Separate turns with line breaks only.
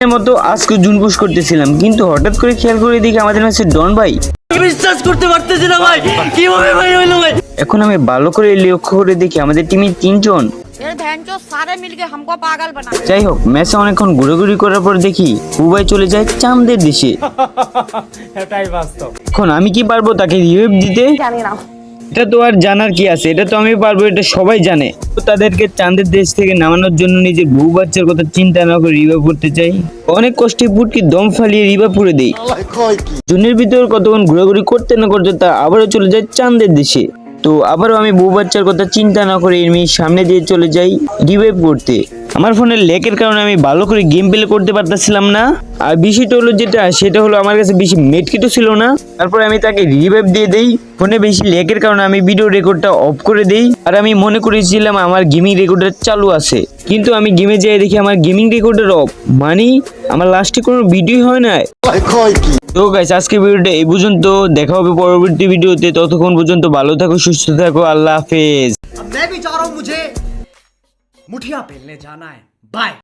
মতো আজকে June post করতেছিলাম কিন্তু হঠাৎ করে খেয়াল করে দেখি আমাদের ম্যাচে ডন ভাই।
বিশ্বাস করতে পারতেছি না ভাই কীভাবে ভাই হলো ভাই?
এখন আমি ভালো করে লক্ষ্য করে দেখি আমাদের টিমের তিনজন। যাই হোক ম্যাচে অনেকক্ষণ ঘুরে করার পর দেখি বুবাই চলে যায় চাঁদের দেশে। এখন আমি কি পারব তাকে রিভাইভ দিতে? জানি না। এটা তো আর জানার কি আছে? এটা তো আমি পারব এটা সবাই জানে। তো তাদেরকে চাঁদের দেশ থেকে নামানোর জন্য নিজের বউ বাচ্চার কথা চিন্তা না করে রিভাইভ পড়তে চাই। অনেক কষ্টে পুটকি দম ফালিয়ে রিভাইভ করে দেই। জুনের ভিতর কতক্ষণ ঘোরাঘুরি করতে না করতে তা আবারও চলে যায় চাঁদের দেশে। তো আবারও আমি বউ বাচ্চার কথা চিন্তা না করে এর সামনে দিয়ে চলে যাই রিভাইভ করতে। আমার ফোনের লেকের কারণে আমি ভালো করে গেম প্লে করতে পারতেছিলাম না। আর বিষয়টা হলো যেটা, সেটা হলো আমার কাছে বেশি মেটকিটও ছিল না। তারপরে আমি তাকে রিভাইভ দিয়ে দেই। ফোনে বেশি লেকের কারণে আমি ভিডিও রেকর্ডটা অফ করে দেই। আর আমি মনে করেছিলাম আমার গেমিং রেকর্ডার চালু আছে। কিন্তু আমি গেমে যেয়ে দেখি আমার গেমিং রেকর্ডার অফ মানে আমার লাস্টে কোনো ভিডিও হয় না তো গাইস আজকে ভিডিওটা এই পর্যন্ত দেখা হবে পরবর্তী ভিডিওতে ততক্ষণ পর্যন্ত ভালো থাকো সুস্থ থাকো আল্লাহ হাফেজ
अब मैं भी चाह रहा हूं मुझे मुठिया पेलने जाना है बाय